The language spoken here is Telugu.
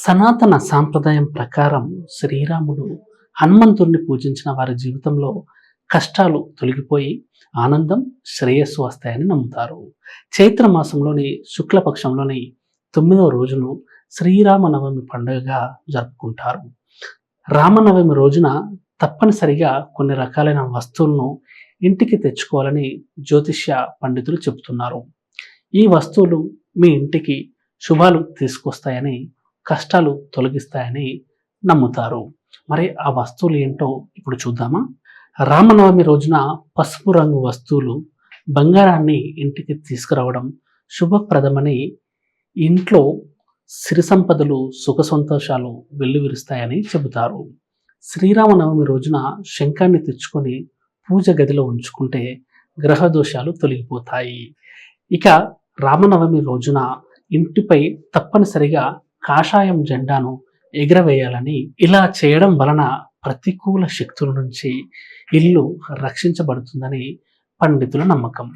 సనాతన సాంప్రదాయం ప్రకారం శ్రీరాముడు హనుమంతుడిని పూజించిన వారి జీవితంలో కష్టాలు తొలగిపోయి ఆనందం శ్రేయస్సు వస్తాయని నమ్ముతారు. చైత్ర మాసంలోని శుక్లపక్షంలోని తొమ్మిదవ రోజును శ్రీరామనవమి పండుగగా జరుపుకుంటారు. రామనవమి రోజున తప్పనిసరిగా కొన్ని రకాలైన వస్తువులను ఇంటికి తెచ్చుకోవాలని జ్యోతిష్య పండితులు చెబుతున్నారు. ఈ వస్తువులు మీ ఇంటికి శుభాలు తీసుకొస్తాయని కష్టాలు తొలగిస్తాయని నమ్ముతారు. మరి ఆ వస్తువులు ఏంటో ఇప్పుడు చూద్దామా? రామనవమి రోజున పసుపు రంగు వస్తువులు బంగారాన్ని ఇంటికి తీసుకురావడం శుభప్రదమని ఇంట్లో సిరి సంపదలు సుఖ సంతోషాలు వెల్లువిరుస్తాయని చెబుతారు. శ్రీరామనవమి రోజున శంఖాన్ని తెచ్చుకొని పూజ గదిలో ఉంచుకుంటే గ్రహ దోషాలు తొలగిపోతాయి. ఇక రామనవమి రోజున ఇంటిపై తప్పనిసరిగా కాషాయం జెండాను ఎగరవేయాలని ఇలా చేయడం వలన ప్రతికూల శక్తుల నుంచి ఇల్లు రక్షించబడుతుందని పండితుల నమ్మకం.